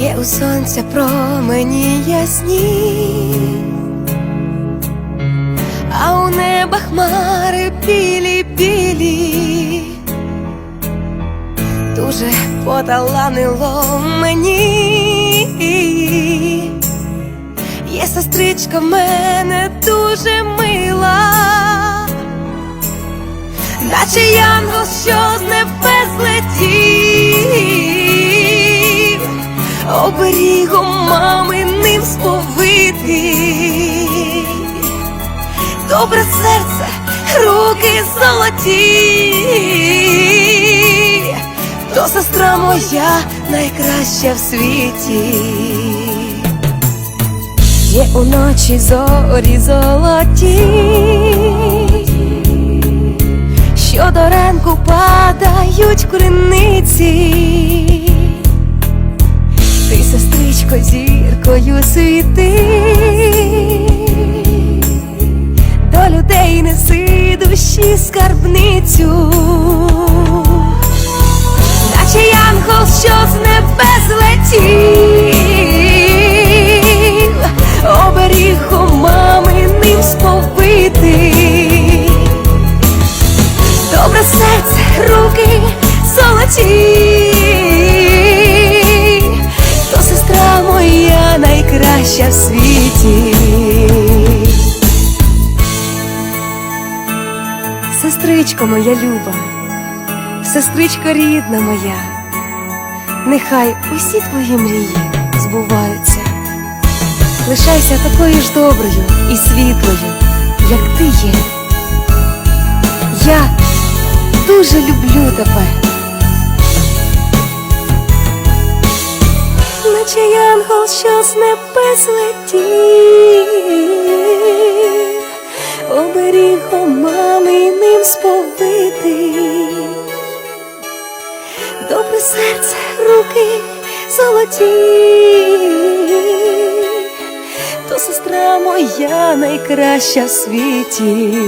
у сонця промені ясні, а у неба хмари білі білі, дуже поталанило мені. Є сестричка в мене дуже мила, наче янгол, що з небес летів, оберігом маминим сповитий, добре серце, руки золоті, то сестра моя найкраща в світі. Є уночі зорі золоті, що до ранку падають криниці. Сестричко, зіркою світи, найкраща в світі. Сестричко моя люба, сестричко рідна моя, нехай усі твої мрії збуваються. Лишайся такою ж доброю і світлою, як ти є. Я дуже люблю тебе. Наче янгол, що з небес летів, оберігом маминим сповитий. Добре серце, руки золоті, то сестра моя найкраща в світі.